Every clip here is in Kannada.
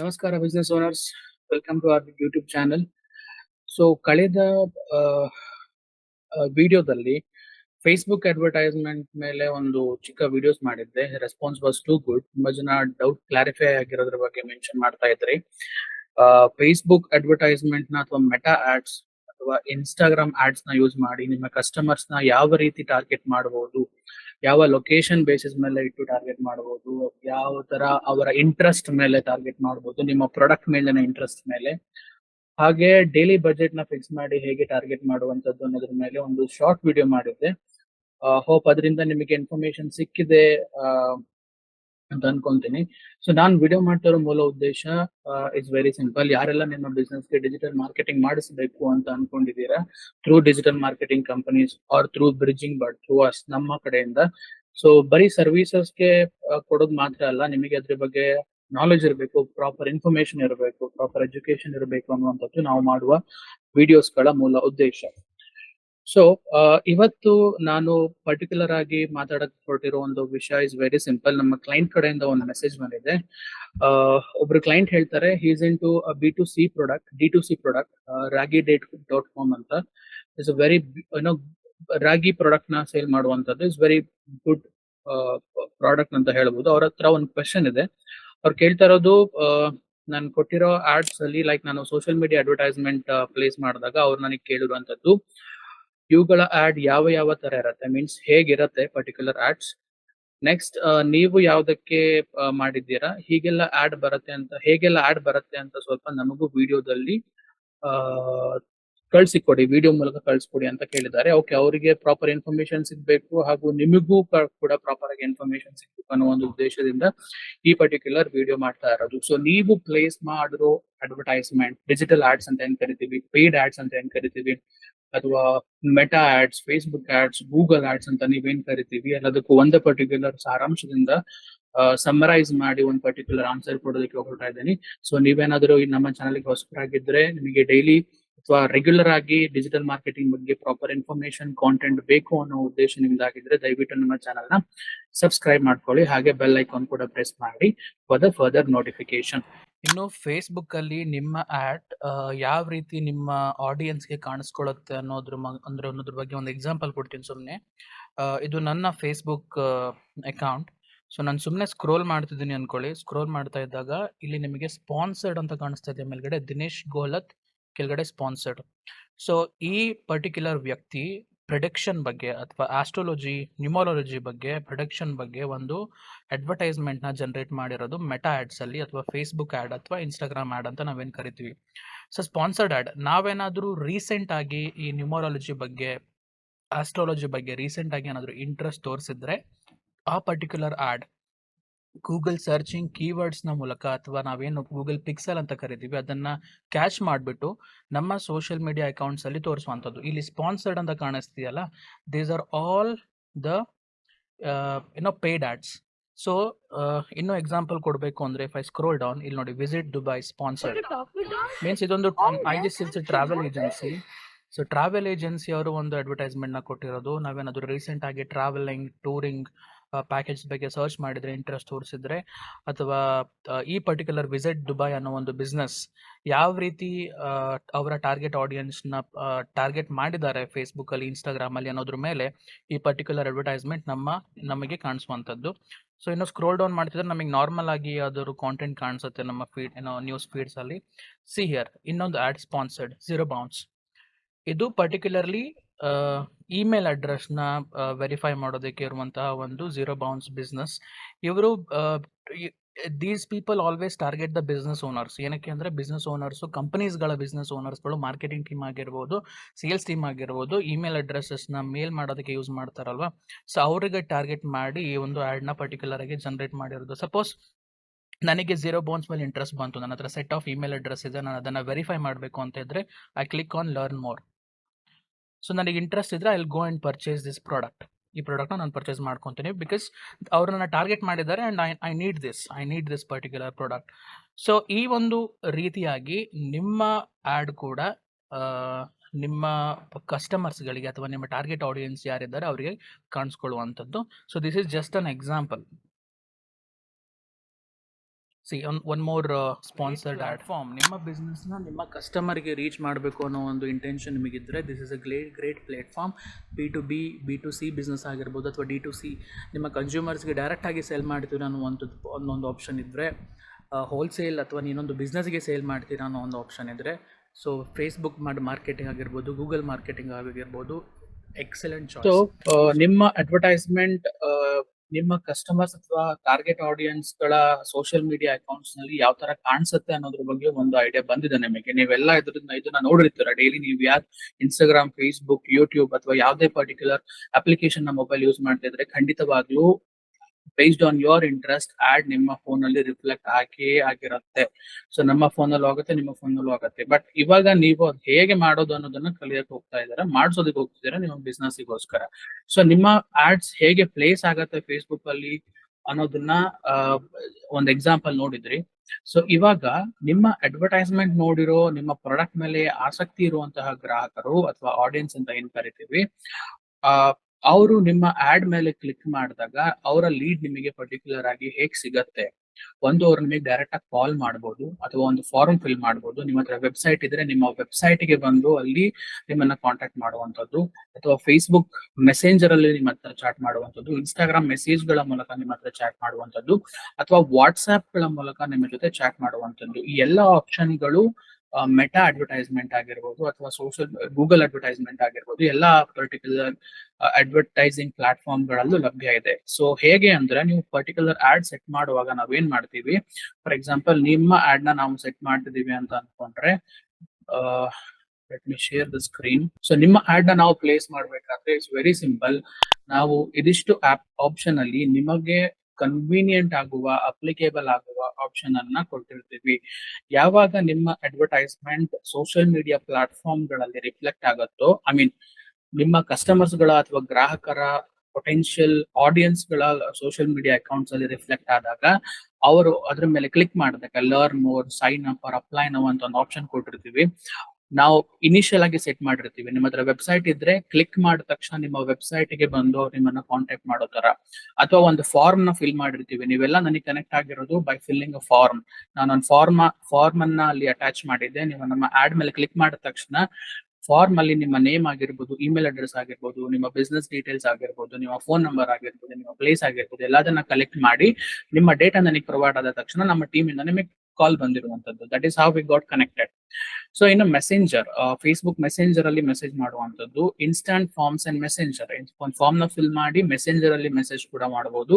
ನಮಸ್ಕಾರ business owners welcome to our YouTube channel so ಕಳೆದ ವಿಡಿಯೋದಲ್ಲಿ ಫೇಸ್ಬುಕ್ ಅಡ್ವರ್ಟೈಸ್ಮೆಂಟ್ ಮೇಲೆ ಒಂದು ಚಿಕ್ಕ ವಿಡಿಯೋಸ್ ಮಾಡಿದ್ದೆ. ರೆಸ್ಪಾನ್ಸ್ ವಾಸ್ ಟು ಗುಡ್ ತುಂಬಾ ಜನ ಡೌಟ್ ಕ್ಲಾರಿಫೈ ಆಗಿರೋದ್ರ ಬಗ್ಗೆ ಮೆನ್ಷನ್ ಮಾಡ್ತಾ ಇದ್ರಿ. ಫೇಸ್ಬುಕ್ ಅಡ್ವರ್ಟೈಸ್ಮೆಂಟ್ನ ಅಥವಾ ಮೆಟಾ ಆಡ್ಸ್ ಅಥವಾ ಇನ್ಸ್ಟಾಗ್ರಾಮ್ ಆಡ್ಸ್ನ ಯೂಸ್ ಮಾಡಿ ನಿಮ್ಮ ಕಸ್ಟಮರ್ಸ್ನ ಯಾವ ರೀತಿ ಟಾರ್ಗೆಟ್ ಮಾಡಬಹುದು ಯಾವ ಲೊಕೇಶನ್ ಬೇಸಿಸ್ ಮೇಲೆ ಇಟ್ಟು ಟಾರ್ಗೆಟ್ ಮಾಡಬಹುದು ಯಾವ ತರ ಅವರ ಇಂಟ್ರೆಸ್ಟ್ ಮೇಲೆ ಟಾರ್ಗೆಟ್ ಮಾಡಬಹುದು ನಿಮ್ಮ ಪ್ರಾಡಕ್ಟ್ ಮೇಲಿನ ಇಂಟ್ರೆಸ್ಟ್ ಮೇಲೆ, ಹಾಗೆ ಡೈಲಿ ಬಜೆಟ್ನ ಫಿಕ್ಸ್ ಮಾಡಿ ಹೇಗೆ ಟಾರ್ಗೆಟ್ ಮಾಡುವಂತದ್ದು ಅನ್ನೋದ್ರ ಮೇಲೆ ಒಂದು ಶಾರ್ಟ್ ವಿಡಿಯೋ ಮಾಡಿದ್ದೆ. ಹೋಪ್ ಅದರಿಂದ ನಿಮಗೆ ಇನ್ಫಾರ್ಮೇಶನ್ ಸಿಕ್ಕಿದೆ. ಅಂತ ಅನ್ಕೊಂತೀನಿ. ಸೊ ನಾನ್ ವಿಡಿಯೋ ಮಾಡ್ತಾ ಮೂಲ ಉದ್ದೇಶ ಇಸ್ ವೆರಿ ಸಿಂಪಲ್ ಯಾರೆಲ್ಲ ನಿಮ್ಮ business ಗೆ ಡಿಜಿಟಲ್ ಮಾರ್ಕೆಟಿಂಗ್ ಮಾಡಿಸಬೇಕು ಅಂತ ಅನ್ಕೊಂಡಿದ್ದೀರಾ through digital marketing companies or through bridging but through us ನಮ್ಮ ಕಡೆಯಿಂದ. ಸೊ ಬರೀ ಸರ್ವಿಸಸ್ಗೆ ಆ, ಕೊಡೋದು ಮಾತ್ರ ಅಲ್ಲ ನಿಮಗೆ ಅದ್ರ ಬಗ್ಗೆ ನಾಲೆಜ್ ಇರಬೇಕು ಪ್ರಾಪರ್ ಇನ್ಫಾರ್ಮೇಶನ್ ಇರಬೇಕು ಪ್ರಾಪರ್ ಎಜುಕೇಶನ್ ಇರಬೇಕು ಅನ್ನುವಂಥದ್ದು ನಾವು ಮಾಡುವ ವಿಡಿಯೋಸ್ಗಳ ಮೂಲ ಉದ್ದೇಶ. ಸೊ ಇವತ್ತು ನಾನು ಪರ್ಟಿಕ್ಯುಲರ್ ಆಗಿ ಮಾತಾಡಕ್ ಹೊರಟಿರೋ ಒಂದು ವಿಷಯ ಇಸ್ ವೆರಿ ಸಿಂಪಲ್ ನಮ್ಮ ಕ್ಲೈಂಟ್ ಕಡೆಯಿಂದ ಒಂದು ಮೆಸೇಜ್ ಬಂದಿದೆ. ಒಬ್ರು ಕ್ಲೈಂಟ್ ಹೇಳ್ತಾರೆ he's into B to C product D to C product Ragi date dot com ಅಂತ. ಇಸ್ ಅ ವೆರಿ ಏನೋ ರಾಗಿ ಪ್ರಾಡಕ್ಟ್ನ ಸೇಲ್ ಮಾಡುವಂತದ್ದು ಇಸ್ ವೆರಿ ಗುಡ್ ಪ್ರಾಡಕ್ಟ್ ಅಂತ ಹೇಳ್ಬೋದು. ಅವ್ರ ಹತ್ರ ಒಂದು ಕ್ವೆಶನ್ ಇದೆ. ಅವ್ರು ಕೇಳ್ತಾ ಇರೋದು ನಾನು ಕೊಟ್ಟಿರೋ ಆಡ್ಸ್ ಅಲ್ಲಿ ಲೈಕ್ ನಾನು ಸೋಷಿಯಲ್ ಮೀಡಿಯಾ ಅಡ್ವರ್ಟೈಸ್ಮೆಂಟ್ ಪ್ಲೇಸ್ ಮಾಡಿದಾಗ ಅವ್ರು ನನಗೆ ಕೇಳಿರುವಂತದ್ದು ಇವುಗಳ ಆಡ್ ಯಾವ ಯಾವ ತರ ಇರತ್ತೆ? ಮೀನ್ಸ್ ಹೇಗಿರುತ್ತೆ ಪರ್ಟಿಕ್ಯುಲರ್ ಆಡ್ಸ್ ನೆಕ್ಸ್ಟ್ ನೀವು ಯಾವುದಕ್ಕೆ ಮಾಡಿದ್ದೀರಾ? ಹೀಗೆಲ್ಲ ಆಡ್ ಬರುತ್ತೆ ಅಂತ, ಹೇಗೆಲ್ಲ ಆಡ್ ಬರುತ್ತೆ ಅಂತ ಸ್ವಲ್ಪ ನಮಗೂ ವಿಡಿಯೋದಲ್ಲಿ ಕಳ್ಸಿಕೊಡಿ. ವಿಡಿಯೋ ಮೂಲಕ ಕಳ್ಸಿಕೊಡಿ ಅಂತ ಕೇಳಿದ್ದಾರೆ. ಓಕೆ ಅವರಿಗೆ ಪ್ರಾಪರ್ ಇನ್ಫಾರ್ಮೇಶನ್ ಸಿಗ್ಬೇಕು ಹಾಗೂ ನಿಮಗೂ ಕೂಡ ಪ್ರಾಪರ್ ಆಗಿ ಇನ್ಫಾರ್ಮೇಶನ್ ಸಿಗ್ಬೇಕು ಅನ್ನೋ ಒಂದು ಉದ್ದೇಶದಿಂದ ಈ ಪರ್ಟಿಕ್ಯುಲರ್ ವಿಡಿಯೋ ಮಾಡ್ತಾ ಇರೋದು. ಸೊ ನೀವು ಪ್ಲೇಸ್ ಮಾಡಿರೋ ಅಡ್ವರ್ಟೈಸ್ಮೆಂಟ್ ಡಿಜಿಟಲ್ ಆಡ್ಸ್ ಅಂತ ಏನ್ ಕರಿತೀವಿ? ಪೇಯ್ಡ್ ಆಡ್ಸ್ ಅಂತ ಏನ್ ಕರಿತೀವಿ? ಅಥವಾ Meta ads Facebook ads Google ads ಅಂತ ನೀವೇನ್ ಕರಿತೀವಿ ಎಲ್ಲದಕ್ಕೂ ಒಂದು ಪರ್ಟಿಕ್ಯುಲರ್ ಸಾರಾಂಶದಿಂದ ಸಮ್ಮರೈಸ್ ಮಾಡಿ ಒಂದು ಪರ್ಟಿಕ್ಯುಲರ್ ಆನ್ಸರ್ ಕೊಡೋದಕ್ಕೆ ಹೊರಟಾ ಇದ್ದೀನಿ. ಸೊ ನೀವೇನಾದ್ರೂ ನಮ್ಮ ಚಾನಲ್ಗೆ ಹೊಸಬರಾಗಿದ್ರೆ ನಿಮಗೆ ಡೈಲಿ ಅಥವಾ ರೆಗ್ಯುಲರ್ ಆಗಿ ಡಿಜಿಟಲ್ ಮಾರ್ಕೆಟಿಂಗ್ ಬಗ್ಗೆ ಪ್ರಾಪರ್ ಇನ್ಫಾರ್ಮೇಶನ್ ಕಾಂಟೆಂಟ್ ಬೇಕು ಅನ್ನೋ ಉದ್ದೇಶ ನಿಮ್ದಾಗಿದ್ರೆ ದಯವಿಟ್ಟು ನಮ್ಮ ಚಾನಲ್ನ ಸಬ್ಸ್ಕ್ರೈಬ್ ಮಾಡ್ಕೊಳ್ಳಿ. ಹಾಗೆ ಬೆಲ್ ಐಕಾನ್ ಕೂಡ ಪ್ರೆಸ್ ಮಾಡಿ ಫಾರ್ ದ ಫರ್ದರ್ ನೋಟಿಫಿಕೇಶನ್ ಇನ್ನು ಫೇಸ್ಬುಕ್ ಅಲ್ಲಿ ನಿಮ್ಮ ಆಡ್ ಯಾವ ರೀತಿ ನಿಮ್ಮ ಆಡಿಯನ್ಸ್ಗೆ ಕಾಣಿಸ್ಕೊಳ್ಳುತ್ತೆ ಅನ್ನೋದ್ರ ಅಂದ್ರೆ ಅನ್ನೋದ್ರ ಬಗ್ಗೆ ಒಂದು ಎಕ್ಸಾಂಪಲ್ ಕೊಡ್ತೀನಿ ಸುಮ್ಮನೆ ಇದು ನನ್ನ ಫೇಸ್ಬುಕ್ ಅಕೌಂಟ್. ಸೊ, ನಾನು ಸುಮ್ಮನೆ ಸ್ಕ್ರೋಲ್ ಮಾಡ್ತಿದ್ದೀನಿ ಅನ್ಕೊಳ್ಳಿ. ಸ್ಕ್ರೋಲ್ ಮಾಡ್ತಾ ಇದ್ದಾಗ ಇಲ್ಲಿ ನಿಮಗೆ ಸ್ಪಾನ್ಸರ್ಡ್ ಅಂತ ಕಾಣಿಸ್ತಾ ಇದೆ. ಮೇಲ್ಗಡೆ ದಿನೇಶ್ ಗೋಲತ್, ಕೆಳಗಡೆ ಸ್ಪಾನ್ಸರ್ಡ್. ಸೊ, ಈ ಪರ್ಟಿಕ್ಯುಲರ್ ವ್ಯಕ್ತಿ ಪ್ರೊಡಕ್ಷನ್ ಬಗ್ಗೆ ಅಥವಾ ಆಸ್ಟ್ರೋಲಜಿ ನ್ಯೂಮಾಲಜಿ ಬಗ್ಗೆ ಪ್ರೊಡಕ್ಷನ್ ಬಗ್ಗೆ ಒಂದು ಅಡ್ವರ್ಟೈಸ್ಮೆಂಟ್ನ ಜನರೇಟ್ ಮಾಡಿರೋದು ಮೆಟಾ ಆಡ್ಸ್ ಅಲ್ಲಿ ಅಥವಾ ಫೇಸ್ಬುಕ್ ಆಡ್ ಅಥವಾ ಇನ್ಸ್ಟಾಗ್ರಾಮ್ ಆಡ್ ಅಂತ ನಾವೇನು ಕರಿತೀವಿ. ಸೊ ಸ್ಪಾನ್ಸರ್ಡ್ ಆಡ್ ನಾವೇನಾದರೂ ರೀಸೆಂಟ್ ಆಗಿ ಈ ನ್ಯೂಮಾಲಜಿ ಬಗ್ಗೆ ಆಸ್ಟ್ರಾಲಜಿ ಬಗ್ಗೆ ರೀಸೆಂಟ್ ಆಗಿ ಏನಾದರೂ ಇಂಟ್ರೆಸ್ಟ್ ತೋರಿಸಿದ್ರೆ ಆ ಪರ್ಟಿಕ್ಯುಲರ್ ಆಡ್ ಗೂಗಲ್ ಸರ್ಚಿಂಗ್ ಕೀವರ್ಡ್ಸ್ನ ಮೂಲಕ ಅಥವಾ ನಾವೇನು ಗೂಗಲ್ ಪಿಕ್ಸೆಲ್ ಅಂತ ಕರಿತೀವಿ ಅದನ್ನ ಕ್ಯಾಚ್ ಮಾಡಿಬಿಟ್ಟು ನಮ್ಮ ಸೋಷಿಯಲ್ ಮೀಡಿಯಾ ಅಕೌಂಟ್ಸ್ ಅಲ್ಲಿ ತೋರಿಸುವಂಥದ್ದು. ಇಲ್ಲಿ ಸ್ಪಾನ್ಸರ್ಡ್ ಅಂತ ಕಾಣಿಸ್ತೀಯಲ್ಲ ದೀಸ್ ಆರ್ ಆಲ್ ದ ಏನೋ ಪೇಡ್ ಆಡ್ಸ್ ಸೊ ಇನ್ನೂ ಎಕ್ಸಾಂಪಲ್ ಕೊಡಬೇಕು ಅಂದ್ರೆ ಇಫ್ ಐ ಸ್ಕ್ರೋಲ್ ಡೌನ್ ಇಲ್ಲಿ ನೋಡಿ ವಿಸಿಟ್ ದುಬೈ ಸ್ಪಾನ್ಸರ್ಡ್ ಮೀನ್ಸ್ ಇದೊಂದು I this travel agency so travel agency ಅವರು ಒಂದು ಅಡ್ವರ್ಟೈಸ್ಮೆಂಟ್ನ ಕೊಟ್ಟಿರೋದು. ನಾವೇನಾದ್ರು ರೀಸೆಂಟ್ ಆಗಿ ಟ್ರಾವೆಲಿಂಗ್ ಟೂರಿಂಗ್ ಪ್ಯಾಕೇಜ್ ಬಗ್ಗೆ ಸರ್ಚ್ ಮಾಡಿದ್ರೆ ಇಂಟ್ರೆಸ್ಟ್ ತೋರಿಸಿದ್ರೆ ಅಥವಾ ಈ ಪರ್ಟಿಕ್ಯುಲರ್ ವಿಸಿಟ್ ದುಬೈ ಅನ್ನೋ ಒಂದು ಬಿಸ್ನೆಸ್ ಯಾವ ರೀತಿ ಅವರ ಟಾರ್ಗೆಟ್ನ ಟಾರ್ಗೆಟ್ ಮಾಡಿದ್ದಾರೆ ಫೇಸ್ಬುಕ್ ಅಲ್ಲಿ ಇನ್ಸ್ಟಾಗ್ರಾಮ್ ಅಲ್ಲಿ ಅನ್ನೋದ್ರ ಮೇಲೆ ಈ ಪರ್ಟಿಕ್ಯುಲರ್ ಅಡ್ವರ್ಟೈಸ್ಮೆಂಟ್ ನಮ್ಮ, ನಮಗೆ ಕಾಣಿಸುವಂತದ್ದು ಸೊ ಇನ್ನು ಸ್ಕ್ರೋಲ್ ಡೌನ್ ಮಾಡ್ತಿದ್ರೆ ನಮಗೆ ನಾರ್ಮಲ್ ಆಗಿ ಅದರ ಕಾಂಟೆಂಟ್ ಕಾಣಿಸುತ್ತೆ ನಮ್ಮ ಫೀಡ್ ಏನೋ ನ್ಯೂಸ್ ಫೀಡ್ಸ್ ಅಲ್ಲಿ. ಸಿ ಹಿಯರ್ ಇನ್ನೊಂದು ಆಡ್ ಸ್ಪಾನ್ಸರ್ಡ್ ಝೀರೋ ಬೌನ್ಸ್ ಇದು ಪರ್ಟಿಕ್ಯುಲರ್ಲಿ ಇಮೇಲ್ ಅಡ್ರೆಸ್ನ ವೆರಿಫೈ ಮಾಡೋದಕ್ಕೆ ಇರುವಂತಹ ಒಂದು ಝೀರೋ ಬೌನ್ಸ್ ಬಿಸ್ನೆಸ್ ಇವರು these people always target the business owners ಏನಕ್ಕೆ ಅಂದ್ರೆ ಬಿಸ್ನೆಸ್ ಓನರ್ಸು ಕಂಪನೀಸ್ಗಳ ಬಿಸ್ನೆಸ್ ಓನರ್ಸ್ಗಳು ಮಾರ್ಕೆಟಿಂಗ್ ಟೀಮ್ ಆಗಿರ್ಬೋದು ಸೇಲ್ಸ್ ಟೀಮ್ ಆಗಿರ್ಬೋದು ಇಮೇಲ್ ಅಡ್ರೆಸಸ್ನ ಮೇಲ್ ಮಾಡೋದಕ್ಕೆ ಯೂಸ್ ಮಾಡ್ತಾರಲ್ವ? ಸೊ ಅವರಿಗೆ ಟಾರ್ಗೆಟ್ ಮಾಡಿ ಈ ಒಂದು ಆ್ಯಡ್ನ ಪರ್ಟಿಕ್ಯುಲರ್ ಆಗಿ ಜನರೇಟ್ ಮಾಡಿರೋದು. ಸಪೋಸ್ ನನಗೆ ಝೀರೋ ಬೌನ್ಸ್ ಮೇಲೆ ಇಂಟ್ರೆಸ್ಟ್ ಬಂತು, ನನ್ನ ಹತ್ರ ಸೆಟ್ ಆಫ್ ಇಮೇಲ್ ಅಡ್ರೆಸ್ ಇದೆ, ನಾನು ಅದನ್ನ ವೆರಿಫೈ ಮಾಡಬೇಕು ಅಂತ ಇದ್ರೆ I click on learn more so ನನಗೆ ಇಂಟ್ರೆಸ್ಟ್ ಇದ್ರೆ I go and purchase this product ಈ ಪ್ರಾಡಕ್ಟ್ನ ನಾನು ಪರ್ಚೇಸ್ ಮಾಡ್ಕೊತೀನಿ ಬಿಕಾಸ್ ಅವ್ರು ನನ್ನ ಟಾರ್ಗೆಟ್ ಮಾಡಿದ್ದಾರೆ and I I need this I need this particular product so ಈ ಒಂದು ರೀತಿಯಾಗಿ ನಿಮ್ಮ ಆ್ಯಡ್ ಕೂಡ ನಿಮ್ಮ ಕಸ್ಟಮರ್ಸ್ಗಳಿಗೆ ಅಥವಾ ನಿಮ್ಮ ಟಾರ್ಗೆಟ್ ಆಡಿಯನ್ಸ್ ಯಾರಿದ್ದಾರೆ ಅವರಿಗೆ ಕಾಣಿಸ್ಕೊಳ್ಳುವಂಥದ್ದು. So this is just an example see one one more sponsored ad form ನಿಮ್ಮ ಬಿಸ್ನೆಸ್ನ ನಿಮ್ಮ ಕಸ್ಟಮರ್ಗೆ ರೀಚ್ ಮಾಡಬೇಕು ಅನ್ನೋ ಒಂದು intention ನಿಮಗಿದ್ರೆ this is a great great platform B to B B to C business ಆಗಿರ್ಬೋದು ಅಥವಾ ಡಿ ಟು ಸಿ ನಿಮ್ಮ ಕನ್ಸ್ಯೂಮರ್ಸ್ಗೆ ಡೈರೆಕ್ಟಾಗಿ ಸೇಲ್ ಸೇಲ್ ಮಾಡ್ತೀರಾ ಅನ್ನುವಂಥದ್ದು ಒಂದೊಂದು ಆಪ್ಷನ್ ಇದ್ದರೆ ಹೋಲ್ಸೇಲ್ ಅಥವಾ ನೀನೊಂದು ಬಿಸ್ನೆಸ್ಗೆ ಸೇಲ್ ಮಾಡ್ತೀರಾ ಅನ್ನೋ ಒಂದು ಆಪ್ಷನ್ ಇದ್ದರೆ ಸೊ ಫೇಸ್ಬುಕ್ ಮಾಡಿ ಮಾರ್ಕೆಟಿಂಗ್ ಆಗಿರ್ಬೋದು ಗೂಗಲ್ ಮಾರ್ಕೆಟಿಂಗ್ ಆಗಿರ್ಬೋದು ಎಕ್ಸಲೆಂಟ್ ಸೊ ನಿಮ್ಮ ಅಡ್ವರ್ಟೈಸ್ಮೆಂಟ್ ನಿಮ್ಮ ಕಸ್ಟಮರ್ಸ್ ಅಥವಾ ಟಾರ್ಗೆಟ್ ಆಡಿಯನ್ಸ್ಗಳ ಸೋಷಿಯಲ್ ಮೀಡಿಯಾ ಅಕೌಂಟ್ಸ್ನಲ್ಲಿ ಯಾವ ತರ ಕಾಣಿಸುತ್ತೆ ಅನ್ನೋದ್ರ ಬಗ್ಗೆ ಒಂದು ಐಡಿಯಾ ಬಂದಿದೆ ನಿಮಗೆ. ನೀವೆಲ್ಲ ಇದನ್ನ ಇದನ್ನ ನೋಡಿರ್ತೀರ ಡೈಲಿ ನೀವು ಯಾರು ಇನ್ಸ್ಟಾಗ್ರಾಮ್ ಫೇಸ್ಬುಕ್ ಯೂಟ್ಯೂಬ್ ಅಥವಾ ಯಾವುದೇ ಪರ್ಟಿಕ್ಯುಲರ್ ಅಪ್ಲಿಕೇಶನ್ನ ಮೊಬೈಲ್ ಯೂಸ್ ಮಾಡ್ತಿದ್ರೆ ಖಂಡಿತವಾಗ್ಲೂ based on your interest ad ನಿಮ್ಮ ಫೋನ್ ಅಲ್ಲಿ ರಿಫ್ಲೆಕ್ಟ್ ಆಗೇ ಆಗಿರುತ್ತೆ. ಸೊ ನಮ್ಮ ಫೋನ್ ಅಲ್ಲಿ ಆಗುತ್ತೆ ನಿಮ್ಮ ಫೋನ್ ಅಲ್ಲೂ ಆಗುತ್ತೆ ಬಟ್ ಇವಾಗ ನೀವು ಹೇಗೆ ಮಾಡೋದು ಅನ್ನೋದನ್ನ ಕಲಿಯಕ್ಕೆ ಹೋಗ್ತಾ ಇದಾರೆ ಮಾಡಿಸೋದಕ್ಕೆ ಹೋಗ್ತಿದ್ದೀರಾ? ನಿಮ್ಮ ಬಿಸ್ನೆಸ್ ಗೋಸ್ಕರ ಸೊ ನಿಮ್ಮ ಆಡ್ಸ್ ಹೇಗೆ ಪ್ಲೇಸ್ ಆಗತ್ತೆ ಫೇಸ್ಬುಕ್ ಅಲ್ಲಿ ಅನ್ನೋದನ್ನ ಒಂದು ಎಕ್ಸಾಂಪಲ್ ನೋಡಿದ್ರಿ. ಸೊ ಇವಾಗ ನಿಮ್ಮ ಅಡ್ವರ್ಟೈಸ್ಮೆಂಟ್ ನೋಡಿರೋ, ನಿಮ್ಮ ಪ್ರಾಡಕ್ಟ್ ಮೇಲೆ ಆಸಕ್ತಿ ಇರುವಂತಹ ಗ್ರಾಹಕರು ಅಥವಾ ಆಡಿಯನ್ಸ್ ಅಂತ ಏನ್ ಕರಿತೀವಿ? ಆ ಅವರು ನಿಮ್ಮ ಆಡ್ ಮೇಲೆ ಕ್ಲಿಕ್ ಮಾಡಿದಾಗ ಅವರ ಲೀಡ್ ನಿಮಗೆ ಪರ್ಟಿಕ್ಯುಲರ್ ಆಗಿ ಹೇಗ್ ಸಿಗತ್ತೆ? ಒಂದು ಅವ್ರು ನಿಮಗೆ ಡೈರೆಕ್ಟ್ ಆಗಿ ಕಾಲ್ ಮಾಡಬಹುದು ಅಥವಾ ಒಂದು ಫಾರ್ಮ್ ಫಿಲ್ ಮಾಡಬಹುದು ನಿಮ್ಮ ಹತ್ರ ವೆಬ್ಸೈಟ್ ಇದ್ರೆ ನಿಮ್ಮ ವೆಬ್ಸೈಟ್ಗೆ ಬಂದು ಅಲ್ಲಿ ನಿಮ್ಮನ್ನ ಕಾಂಟ್ಯಾಕ್ಟ್ ಮಾಡುವಂತದ್ದು ಅಥವಾ ಫೇಸ್ಬುಕ್ ಮೆಸೆಂಜರ್ ಅಲ್ಲಿ ನಿಮ್ಮ ಹತ್ರ ಚಾಟ್ ಮಾಡುವಂತದ್ದು ಇನ್ಸ್ಟಾಗ್ರಾಮ್ ಮೆಸೇಜ್ಗಳ ಮೂಲಕ ನಿಮ್ಮ ಹತ್ರ ಚಾಟ್ ಮಾಡುವಂತದ್ದು ಅಥವಾ ವಾಟ್ಸ್ಆಪ್ಗಳ ಮೂಲಕ ನಿಮ್ಮ ಜೊತೆ ಚಾಟ್ ಮಾಡುವಂತದ್ದು ಈ ಎಲ್ಲ ಆಪ್ಷನ್ಗಳು ಮೆಟಾ ಅಡ್ವರ್ಟೈಸ್ಮೆಂಟ್ ಆಗಿರ್ಬೋದು ಅಥವಾ ಸೋಷಿಯಲ್ ಗೂಗಲ್ ಅಡ್ವರ್ಟೈಸ್ಮೆಂಟ್ ಆಗಿರ್ಬೋದು ಎಲ್ಲ ಪರ್ಟಿಕ್ಯುಲರ್ ಅಡ್ವರ್ಟೈಸಿಂಗ್ ಪ್ಲಾಟ್ಫಾರ್ಮ್ ಗಳಲ್ಲೂ ಲಭ್ಯ ಇದೆ. ಸೊ ಹೇಗೆ ಅಂದ್ರೆ ನೀವು ಪರ್ಟಿಕ್ಯುಲರ್ ಆಡ್ ಸೆಟ್ ಮಾಡುವಾಗ ನಾವೇನ್ ಮಾಡ್ತೀವಿ? ಫಾರ್ ಎಕ್ಸಾಂಪಲ್ ನಿಮ್ಮ ಆಡ್ನ ನಾವು ಸೆಟ್ ಮಾಡ್ತಿದೀವಿ ಅಂತ ಅನ್ಕೊಂಡ್ರೆ let me share the screen so ನಿಮ್ಮ ಆಡ್ನ ನಾವು ಪ್ಲೇಸ್ ಮಾಡ್ಬೇಕಾದ್ರೆ ಇಟ್ಸ್ ವೆರಿ ಸಿಂಪಲ್ ನಾವು ಇದಿಷ್ಟು ಆಪ್ ಆಪ್ಷನ್ ಅಲ್ಲಿ ನಿಮಗೆ ಕನ್ವೀನಿಯಂಟ್ ಆಗುವ ಅಪ್ಲಿಕೇಬಲ್ ಆಗುವ ಆಪ್ಷನ್ ಅನ್ನ ಕೊಟ್ಟಿರ್ತೀವಿ ಯಾವಾಗ ನಿಮ್ಮ ಅಡ್ವರ್ಟೈಸ್ಮೆಂಟ್ ಸೋಷಿಯಲ್ ಮೀಡಿಯಾ ಪ್ಲಾಟ್ಫಾರ್ಮ್ಗಳಲ್ಲಿ ರಿಫ್ಲೆಕ್ಟ್ ಆಗುತ್ತೋ ಐ ಮೀನ್ ನಿಮ್ಮ ಕಸ್ಟಮರ್ಸ್ಗಳ ಅಥವಾ ಗ್ರಾಹಕರ ಪೊಟೆನ್ಶಿಯಲ್ ಆಡಿಯನ್ಸ್ಗಳ ಸೋಷಿಯಲ್ ಮೀಡಿಯಾ ಅಕೌಂಟ್ಸ್ ಅಲ್ಲಿ ರಿಫ್ಲೆಕ್ಟ್ ಆದಾಗ, ಅವರು ಅದ್ರ ಮೇಲೆ ಕ್ಲಿಕ್ ಮಾಡಿದಾಗ learn more sign up or apply now ಅಂತ ಒಂದು ಆಪ್ಷನ್ ಕೊಟ್ಟಿರ್ತೀವಿ. ನಾವು ಇನಿಷಿಯಲ್ ಆಗಿ ಸೆಟ್ ಮಾಡಿರ್ತೀವಿ. ನಿಮ್ಮ ಹತ್ರ ವೆಬ್ಸೈಟ್ ಇದ್ರೆ ಕ್ಲಿಕ್ ಮಾಡಿದ ತಕ್ಷಣ ನಿಮ್ಮ ವೆಬ್ಸೈಟ್ಗೆ ಬಂದು ನಿಮ್ಮನ್ನ ಕಾಂಟ್ಯಾಕ್ಟ್ ಮಾಡೋ ತರ. ಅಥವಾ ಒಂದು ಫಾರ್ಮ್ನ ಫಿಲ್ ಮಾಡಿರ್ತೀವಿ. ನೀವೆಲ್ಲ ನನಗೆ ಕನೆಕ್ಟ್ ಆಗಿರೋದು ಬೈ ಫಿಲ್ಲಿಂಗ್ ಅ ಫಾರ್ಮ್ ನಾನು ಒಂದು ಫಾರ್ಮ್ ಫಾರ್ಮ್ ಅನ್ನ ಅಲ್ಲಿ ಅಟ್ಯಾಚ್ ಮಾಡಿದ್ದೆ. ನೀವು ನಮ್ಮ ಆಡ್ ಮೇಲೆ ಕ್ಲಿಕ್ ಮಾಡಿದ ತಕ್ಷಣ ಫಾರ್ಮ್ ಅಲ್ಲಿ ನಿಮ್ಮ ನೇಮ್ ಆಗಿರ್ಬೋದು ಇಮೇಲ್ ಅಡ್ರೆಸ್ ಆಗಿರ್ಬೋದು, ನಿಮ್ಮ ಬಿಸ್ನೆಸ್ ಡೀಟೇಲ್ಸ್ ಆಗಿರ್ಬೋದು, ನಿಮ್ಮ ಫೋನ್ ನಂಬರ್ ಆಗಿರ್ಬೋದು, ನಿಮ್ಮ ಪ್ಲೇಸ್ ಆಗಿರ್ಬೋದು, ಎಲ್ಲದನ್ನ ಕಲೆಕ್ಟ್ ಮಾಡಿ ನಿಮ್ಮ ಡೇಟಾ ನನಗೆ ಪ್ರೊವೈಡ್ ಆದ ತಕ್ಷಣ ನಮ್ಮ ಟೀಮ್ ಇಂದ ನಿಮಗೆ call ಬಂದಿರುವಂತದ್ದು. That is how we got connected so ಇನ್ನು ಮೆಸೆಂಜರ್ ಫೇಸ್ಬುಕ್ ಮೆಸೆಂಜರ್ ಅಲ್ಲಿ ಮೆಸೇಜ್ ಮಾಡುವಂತದ್ದು ಇನ್ಸ್ಟಾಂಟ್ ಫಾರ್ಮ್ಸ್ ಅಂಡ್ ಮೆಸೆಂಜರ್ ಒಂದು ಫಾರ್ಮ್ನ ಫಿಲ್ ಮಾಡಿ ಮೆಸೆಂಜರ್ ಅಲ್ಲಿ ಮೆಸೇಜ್ ಕೂಡ ಮಾಡಬಹುದು.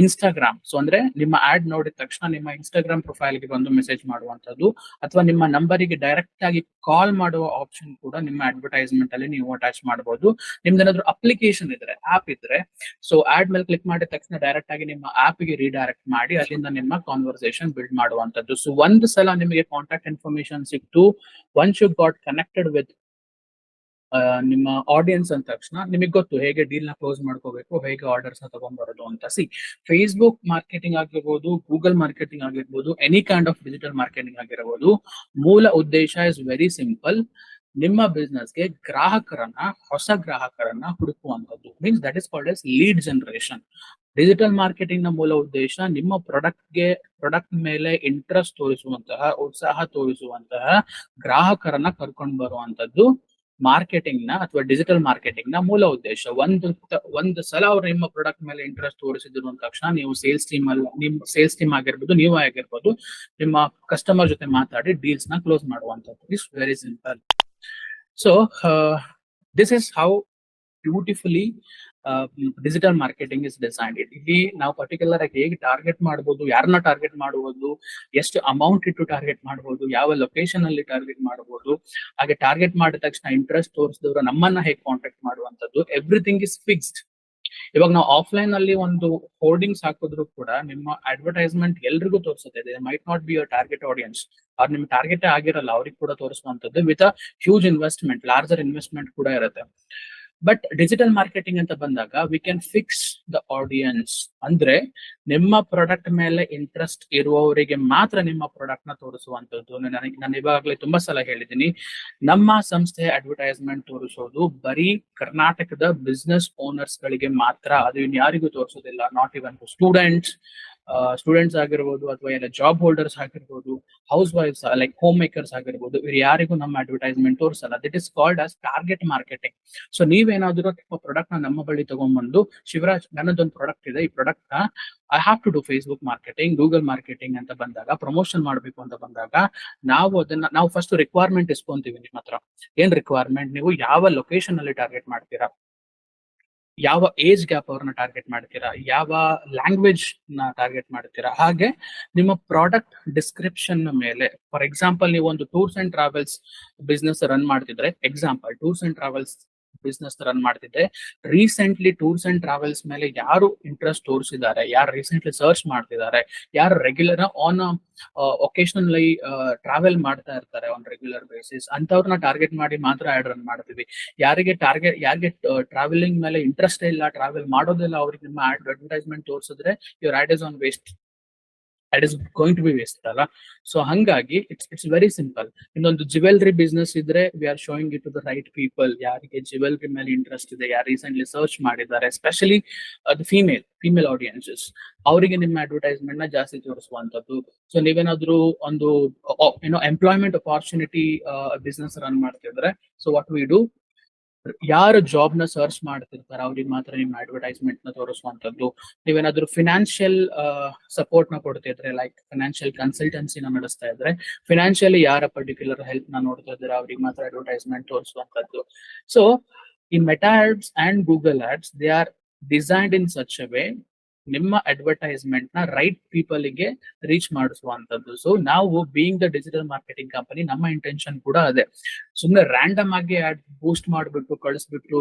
ಇನ್ಸ್ಟಾಗ್ರಾಮ್ ಸೊ ಅಂದ್ರೆ ನಿಮ್ಮ ಆಡ್ ನೋಡಿದ ತಕ್ಷಣ ನಿಮ್ಮ ಇನ್ಸ್ಟಾಗ್ರಾಮ್ ಪ್ರೊಫೈಲ್ಗೆ ಬಂದು ಮೆಸೇಜ್ ಮಾಡುವಂತದ್ದು ಅಥವಾ ನಿಮ್ಮ ನಂಬರಿಗೆ ಡೈರೆಕ್ಟ್ ಆಗಿ ಕಾಲ್ ಮಾಡುವ ಆಪ್ಷನ್ ಕೂಡ ನಿಮ್ಮ ಅಡ್ವರ್ಟೈಸ್ಮೆಂಟ್ ಅಲ್ಲಿ ನೀವು ಅಟ್ಯಾಚ್ ಮಾಡಬಹುದು. ನಿಮ್ದೇನಾದ್ರೂ ಅಪ್ಲಿಕೇಶನ್ ಇದ್ರೆ ಆಪ್ ಇದ್ರೆ ಸೊ ಆಡ್ ಮೇಲೆ ಕ್ಲಿಕ್ ಮಾಡಿದ ತಕ್ಷಣ ಡೈರೆಕ್ಟ್ ಆಗಿ ನಿಮ್ಮ ಆಪ್ಗೆ ರೀಡೈರೆಕ್ಟ್ ಮಾಡಿ, ಅಲ್ಲಿಂದ ನಿಮ್ಮ ಕಾನ್ವರ್ಸೇಷನ್ ಬಿಲ್ಡ್ ಮಾಡುವಂತದ್ದು ಸೊ ಒಂದು ಸಲ ನಿಮಗೆ ಕಾಂಟ್ಯಾಕ್ಟ್ ಇನ್ಫಾರ್ಮೇಶನ್ ಸಿಕ್ತು once you got connected with ನಿಮ್ಮ ಆಡಿಯನ್ಸ್ ಅಂದ ತಕ್ಷಣ ನಿಮಗೆ ಗೊತ್ತು ಹೇಗೆ ಡೀಲ್ನ ಕ್ಲೋಸ್ ಮಾಡ್ಕೋಬೇಕು, ಹೇಗೆ ಆರ್ಡರ್ಸ್ನ ತಗೊಂಡ್ಬರೋದು ಅಂತ. ಸಿ ಫೇಸ್ಬುಕ್ ಮಾರ್ಕೆಟಿಂಗ್ ಆಗಿರ್ಬೋದು ಗೂಗಲ್ ಮಾರ್ಕೆಟಿಂಗ್ ಆಗಿರ್ಬೋದು any kind of digital marketing ಆಗಿರ್ಬೋದು, ಮೂಲ ಉದ್ದೇಶ ಇಸ್ ವೆರಿ ಸಿಂಪಲ್ ನಿಮ್ಮ business ಗೆ ಗ್ರಾಹಕರನ್ನ, ಹೊಸ ಗ್ರಾಹಕರನ್ನ ಹುಡುಕುವಂಥದ್ದು. Means that is called as lead generation digital ಮಾರ್ಕೆಟಿಂಗ್ನ ಮೂಲ ಉದ್ದೇಶ ನಿಮ್ಮ ಪ್ರಾಡಕ್ಟ್ಗೆ ಪ್ರಾಡಕ್ಟ್ ಮೇಲೆ ಇಂಟ್ರೆಸ್ಟ್ ತೋರಿಸುವಂತಹ, ಉತ್ಸಾಹ ತೋರಿಸುವಂತಹ ಗ್ರಾಹಕರನ್ನ ಕರ್ಕೊಂಡು ಬರುವಂತದ್ದು ಮಾರ್ಕೆಟಿಂಗ್ನ ಅಥವಾ ಡಿಜಿಟಲ್ ಮಾರ್ಕೆಟಿಂಗ್ನ ಮೂಲ ಉದ್ದೇಶ. ಒಂದು ಒಂದು ಸಲ ಅವ್ರು ನಿಮ್ಮ ಪ್ರಾಡಕ್ಟ್ ಮೇಲೆ ಇಂಟ್ರೆಸ್ಟ್ ತೋರಿಸಿದ್ರು ಅಂದ ತಕ್ಷಣ ನೀವು ಸೇಲ್ಸ್ ಟೀಮ್ ಅಲ್ಲಿ, ನಿಮ್ ಸೇಲ್ಸ್ ಟೀಮ್ ಆಗಿರ್ಬೋದು, ನೀವೇ ಆಗಿರ್ಬೋದು, ನಿಮ್ಮ ಕಸ್ಟಮರ್ ಜೊತೆ ಮಾತಾಡಿ ಡೀಲ್ಸ್ನ ಕ್ಲೋಸ್ ಮಾಡುವಂತದ್ದು. Is very simple so this is how beautifully digital marketing is design ಇಲ್ಲಿ ನಾವು ಪರ್ಟಿಕ್ಯುಲರ್ ಆಗಿ ಹೇಗೆ ಟಾರ್ಗೆಟ್ ಮಾಡಬಹುದು ಯಾರನ್ನ ಟಾರ್ಗೆಟ್ ಮಾಡಬಹುದು ಎಷ್ಟು ಅಮೌಂಟ್ ಇಟ್ಟು ಟಾರ್ಗೆಟ್ ಮಾಡಬಹುದು ಯಾವ ಲೊಕೇಶನ್ ಅಲ್ಲಿ ಟಾರ್ಗೆಟ್ ಮಾಡಬಹುದು ಹಾಗೆ ಟಾರ್ಗೆಟ್ ಮಾಡಿದ ತಕ್ಷಣ ಇಂಟ್ರೆಸ್ಟ್ ತೋರಿಸಿದವರು ನಮ್ಮನ್ನ ಹೇಗೆ ಕಾಂಟ್ಯಾಕ್ಟ್ ಮಾಡುವಂತದ್ದು ಎವ್ರಿಥಿಂಗ್ ಇಸ್ ಫಿಕ್ಸ್ಡ್ ಇವಾಗ ನಾವು ಆಫ್ಲೈನ್ ಅಲ್ಲಿ ಒಂದು ಹೋರ್ಡಿಂಗ್ಸ್ ಹಾಕಿದ್ರು ಕೂಡ ನಿಮ್ಮ ಅಡ್ವರ್ಟೈಸ್ಮೆಂಟ್ ಎಲ್ರಿಗೂ ತೋರಿಸುತ್ತೆ. Might not be your target audience ಅವ್ರು ನಿಮ್ ಟಾರ್ಗೆಟ್ ಆಗಿರಲ್ಲ, ಅವ್ರಿಗೆ ಕೂಡ ತೋರಿಸುವಂತದ್ದು with a huge investment larger investment ಕೂಡ ಇರುತ್ತೆ. ಬಟ್ ಡಿಜಿಟಲ್ ಮಾರ್ಕೆಟಿಂಗ್ ಅಂತ ಬಂದಾಗ we can fix the audience ಅಂದ್ರೆ ನಿಮ್ಮ ಪ್ರಾಡಕ್ಟ್ ಮೇಲೆ ಇಂಟ್ರೆಸ್ಟ್ ಇರುವವರಿಗೆ ಮಾತ್ರ ನಿಮ್ಮ ಪ್ರಾಡಕ್ಟ್ನ ತೋರಿಸುವಂತದ್ದು. ನನಗೆ, ನಾನು ಇವಾಗಲೇ ತುಂಬಾ ಸಲ ಹೇಳಿದ್ದೀನಿ, ನಮ್ಮ ಸಂಸ್ಥೆ ಅಡ್ವರ್ಟೈಸ್ಮೆಂಟ್ ತೋರಿಸೋದು ಬರೀ ಕರ್ನಾಟಕದ ಬಿಸ್ನೆಸ್ ಓನರ್ಸ್ ಗಳಿಗೆ ಮಾತ್ರ, ಅದು ಇನ್ಯಾರಿಗೂ ತೋರಿಸೋದಿಲ್ಲ not even to students students ಆಗಿರ್ಬೋದು ಅಥವಾ ಏನೋ ಜಾಬ್ ಹೋಲ್ಡರ್ಸ್ ಆಗಿರ್ಬೋದು ಹೌಸ್ ವೈಫ್ಸ್ ಲೈಕ್ ಹೋಮ್ ಮೇಕರ್ಸ್ ಆಗಿರ್ಬೋದು, ಇವ್ರು ಯಾರಿಗೂ ನಮ್ಮ advertisement ತೋರಿಸಲ್ಲ. That is called as target marketing so ನೀವೇನಾದ್ರೂ ನಿಮ್ಮ ಪ್ರಾಡಕ್ಟ್ನ ನಮ್ಮ ಬಳಿ ತಗೊಂಡ್ಬಂದು, ಶಿವರಾಜ್, ನನ್ನದೊಂದು ಪ್ರಾಡಕ್ಟ್ ಇದೆ. ಈ ಪ್ರಾಡಕ್ಟ್ನ I have to do Facebook marketing Google marketing ಅಂತ ಬಂದಾಗ ಪ್ರಮೋಷನ್ ಮಾಡಬೇಕು ಅಂತ ಬಂದಾಗ, ನಾವು ಅದನ್ನ, ನಾವು ಫಸ್ಟ್ ರಿಕ್ವೈರ್ಮೆಂಟ್ ಇಸ್ಕೊಂತೀವಿ ನಿಮ್ಮ ಹತ್ರ ಏನ್ ರಿಕ್ವೈರ್ಮೆಂಟ್ ನೀವು ಯಾವ ಲೊಕೇಶನ್ ಅಲ್ಲಿ ಟಾರ್ಗೆಟ್ ಮಾಡ್ತೀರಾ? ಯಾವ ಏಜ್ ಗ್ಯಾಪ್ ಅವ್ರನ್ನ ಟಾರ್ಗೆಟ್ ಮಾಡ್ತೀರಾ? ಯಾವ ಲ್ಯಾಂಗ್ವೇಜ್ನ ಟಾರ್ಗೆಟ್ ಮಾಡ್ತೀರಾ? ಹಾಗೆ ನಿಮ್ಮ ಪ್ರಾಡಕ್ಟ್ ಡಿಸ್ಕ್ರಿಪ್ಷನ್ ಮೇಲೆ ಫಾರ್ ಎಕ್ಸಾಂಪಲ್ ನೀವು ಒಂದು tours and travels business run ಮಾಡ್ತಿದ್ರೆ example tours and travels business run ಮಾಡ್ತಿದ್ದೆ. ರೀಸೆಂಟ್ಲಿ ಟೂರ್ಸ್ ಅಂಡ್ ಟ್ರಾವೆಲ್ಸ್ ಮೇಲೆ ಯಾರು ಇಂಟ್ರೆಸ್ಟ್ ತೋರಿಸಿದ್ದಾರೆ, ಯಾರು ರೀಸೆಂಟ್ಲಿ ಸರ್ಚ್ ಮಾಡ್ತಿದ್ದಾರೆ, ಯಾರು ರೆಗ್ಯುಲರ್ ಆನ್ ಒಕೇಶನಲಿ ಟ್ರಾವೆಲ್ ಮಾಡ್ತಾ ಇರ್ತಾರೆ ಆನ್ ರೆಗ್ಯುಲರ್ ಬೇಸಿಸ್ ಅಂತವ್ರನ್ನ ಟಾರ್ಗೆಟ್ ಮಾಡಿ ಮಾತ್ರ ಆಡ್ ರನ್ ಮಾಡ್ತೀವಿ. ಯಾರಿಗೆ ಟಾರ್ಗೆಟ್ ಯಾರಿಗೆ ಟ್ರಾವೆಲಿಂಗ್ ಮೇಲೆ ಇಂಟ್ರೆಸ್ಟ್ ಇಲ್ಲ ಟ್ರಾವೆಲ್ ಮಾಡೋದಿಲ್ಲ, ಅವ್ರಿಗೆ ನಿಮ್ಮ ಅಡ್ವರ್ಟೈಸ್ಮೆಂಟ್ ತೋರಿಸಿದ್ರೆ your ad is an waste it is going to be waste ಅಲ್ಲ? ಸೊ ಹಂಗಾಗಿ ಇಟ್ಸ್ ಇಟ್ಸ್ ವೆರಿ ಸಿಂಪಲ್ ಇನ್ನೊಂದು ಜ್ಯುವೆಲ್ರಿ ಬಿಸ್ನೆಸ್ ಇದ್ರೆ we are showing it to the right people ಯಾರಿಗೆ ಜ್ಯುವೆಲ್ರಿ ಮೇಲೆ ಇಂಟ್ರೆಸ್ಟ್ ಇದೆ, ಯಾರು ರೀಸೆಂಟ್ಲಿ ಸರ್ಚ್ ಮಾಡಿದ್ದಾರೆ ಎಸ್ಪೆಷಲಿ ಅದು ಫೀಮೇಲ್ ಫೀಮೇಲ್ ಆಡಿಯನ್ಸಸ್ ಅವರಿಗೆ ನಿಮ್ಮ ಅಡ್ವರ್ಟೈಸ್ಮೆಂಟ್ನ ಜಾಸ್ತಿ ತೋರಿಸುವಂತದ್ದು ಸೊ ನೀವೇನಾದ್ರೂ ಒಂದು ಏನೋ ಎಂಪ್ಲಾಯ್ಮೆಂಟ್ ಅಪಾರ್ಚುನಿಟಿ ಬಿಸ್ನೆಸ್ ರನ್ ಮಾಡ್ತಿದ್ರೆ ಸೊ ವಾಟ್ ವಿ ಡೂ ಯಾರು ಜಾಬ್ನ ಸರ್ಚ್ ಮಾಡ್ತಿರ್ತಾರೆ ಅವ್ರಿಗೆ ಮಾತ್ರ ನಿಮ್ಮ ಅಡ್ವರ್ಟೈಸ್ಮೆಂಟ್ನ ತೋರಿಸುವಂತದ್ದು ನೀವೇನಾದ್ರೂ ಫಿನಾನ್ಷಿಯಲ್ ಸಪೋರ್ಟ್ನ ಕೊಡ್ತಿದ್ರೆ ಲೈಕ್ ಫಿನಾನ್ಷಿಯಲ್ನ ನಡೆಸ್ತಾ ಇದ್ರೆ ಫಿನಾನ್ಷಿಯಲಿ ಯಾರ ಪರ್ಟಿಕ್ಯುಲರ್ ಹೆಲ್ಪ್ನ ನೋಡ್ತಾ ಇದ್ರೆ ಅವ್ರಿಗೆ ಮಾತ್ರ ಅಡ್ವರ್ಟೈಸ್ಮೆಂಟ್ ತೋರಿಸುವಂತದ್ದು ಸೊ ಈ Meta ads and Google ads they are designed in such a way ನಿಮ್ಮ ಅಡ್ವರ್ಟೈಸ್ಮೆಂಟ್ನ ರೈಟ್ ಪೀಪಲ್ಗೆ ರೀಚ್ ಮಾಡಿಸುವಂತದ್ದು ಸೊ ನಾವು being the digital marketing company ನಮ್ಮ ಇಂಟೆನ್ಷನ್ ಕೂಡ ಅದೇ. ಸುಮ್ಮನೆ ರ್ಯಾಂಡಮ್ ಆಗಿ ಆಡ್ ಬೂಸ್ಟ್ ಮಾಡ್ಬಿಟ್ಟು, ಕಳಿಸ್ಬಿಟ್ಟು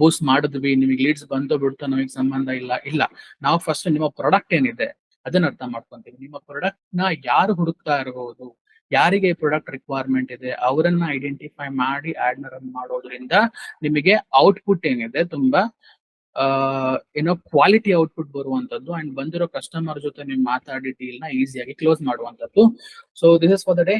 ಬೂಸ್ಟ್ ಮಾಡಿದ್ವಿ, ನಿಮಗೆ ಲೀಡ್ಸ್ ಬಂದು ಬಿಡ್ತು, ನಮಗೆ ಸಂಬಂಧ ಇಲ್ಲ ಇಲ್ಲ. ನಾವು ಫಸ್ಟ್ ನಿಮ್ಮ ಪ್ರಾಡಕ್ಟ್ ಏನಿದೆ, ಅದನ್ನ ಅರ್ಥ ಮಾಡ್ಕೊಂತೀವಿ. ನಿಮ್ಮ ಪ್ರಾಡಕ್ಟ್ನ ಯಾರು ಹುಡುಕ್ತಾ ಇರಬಹುದು ಯಾರಿಗೆ ಪ್ರಾಡಕ್ಟ್ ರಿಕ್ವೈರ್ಮೆಂಟ್ ಇದೆ, ಅವರನ್ನ ಐಡೆಂಟಿಫೈ ಮಾಡಿ ಆಡ್ನ ರನ್ ಮಾಡೋದ್ರಿಂದ ನಿಮಗೆ ಔಟ್ಪುಟ್ ಏನಿದೆ, ತುಂಬಾ ಏನೋ ಕ್ವಾಲಿಟಿ ಔಟ್ಪುಟ್ ಬರುವಂತದ್ದು ಅಂಡ್ ಬಂದಿರೋ ಕಸ್ಟಮರ್ ಜೊತೆ ನೀವು ಮಾತಾಡಿ ಡೀಲ್ನ ಈಸಿಯಾಗಿ ಕ್ಲೋಸ್ ಮಾಡುವಂತದ್ದು. So this is for the day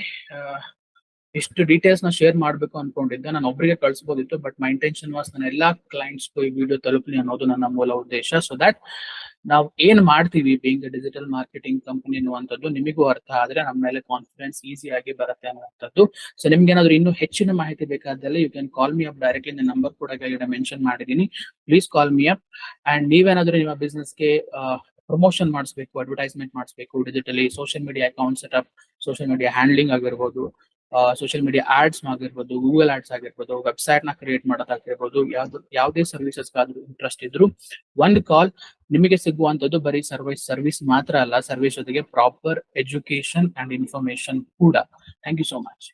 ಇಷ್ಟು ಡೀಟೇಲ್ಸ್ನ ಶೇರ್ ಮಾಡಬೇಕು ಅನ್ಕೊಂಡಿದ್ದೆ. ನಾನು ಒಬ್ಬರಿಗೆ ಕಳ್ಸಬಹುದಿತ್ತು ಬಟ್ ಮೈ ಇಂಟೆನ್ಷನ್ ವಾಸ್ ನನ್ನ ಎಲ್ಲಾ ಕ್ಲೈಂಟ್ಸ್ ಈ ವಿಡಿಯೋ ತಲುಪಲಿ ಅನ್ನೋದು ನನ್ನ ಮೂಲ ಉದ್ದೇಶ. ಸೊ ದಟ್ ನಾವು ಏನ್ ಮಾಡ್ತೀವಿ ಬೀಂಗ್ ಡಿಜಿಟಲ್ ಮಾರ್ಕೆಟಿಂಗ್ ಕಂಪನಿ ಅನ್ನುವಂಥದ್ದು ನಿಮಗೂ ಅರ್ಥ ಆದ್ರೆ ನಮ್ಮ ಮೇಲೆ ಕಾನ್ಫಿಡೆನ್ಸ್ ಆಗಿ ಬರುತ್ತೆ ಅನ್ನುವಂಥದ್ದು. ಸೊ ನಿಮ್ಗೆ ಏನಾದ್ರು ಇನ್ನೂ ಹೆಚ್ಚಿನ ಮಾಹಿತಿ ಬೇಕಾದಲ್ಲಿ you can call me up directly ನನ್ನ ನಂಬರ್ ಕೂಡ ಕೆಳಗಡೆ ಮೆನ್ಷನ್ ಮಾಡಿದೀನಿ please call me up and ನೀವೇನಾದ್ರೂ ನಿಮ್ಮ ಬಿಸ್ನೆಸ್ಗೆ ಪ್ರಮೋಷನ್ ಮಾಡಿಸ್ಬೇಕು ಅಡ್ವರ್ಟೈಸ್ಮೆಂಟ್ ಮಾಡಿಸ್ಬೇಕು digitally social media account setup social media handling ಆಗಿರ್ಬೋದು ಸೋಷಿಯಲ್ ಮೀಡಿಯಾ ಆಡ್ಸ್ ಆಗಿರ್ಬೋದು ಗೂಗಲ್ ಆಡ್ಸ್ ಆಗಿರ್ಬೋದು ವೆಬ್ಸೈಟ್ನ ಕ್ರಿಯೇಟ್ ಮಾಡೋದಾಗಿರ್ಬೋದು, ಯಾವ್ದು, ಯಾವುದೇ ಸರ್ವಿಸಸ್ ಆದ್ರೂ ಇಂಟ್ರೆಸ್ಟ್ ಇದ್ರು ಒಂದ್ ಕಾಲ್ ನಿಮಗೆ ಸಿಗುವಂತದ್ದು ಬರೀ ಸರ್ವಿಸ್ ಸರ್ವಿಸ್ ಮಾತ್ರ ಅಲ್ಲ ಸರ್ವಿಸ್ ಜೊತೆಗೆ ಪ್ರಾಪರ್ ಎಜುಕೇಶನ್ ಅಂಡ್ ಇನ್ಫಾರ್ಮೇಶನ್ ಕೂಡ. Thank you so much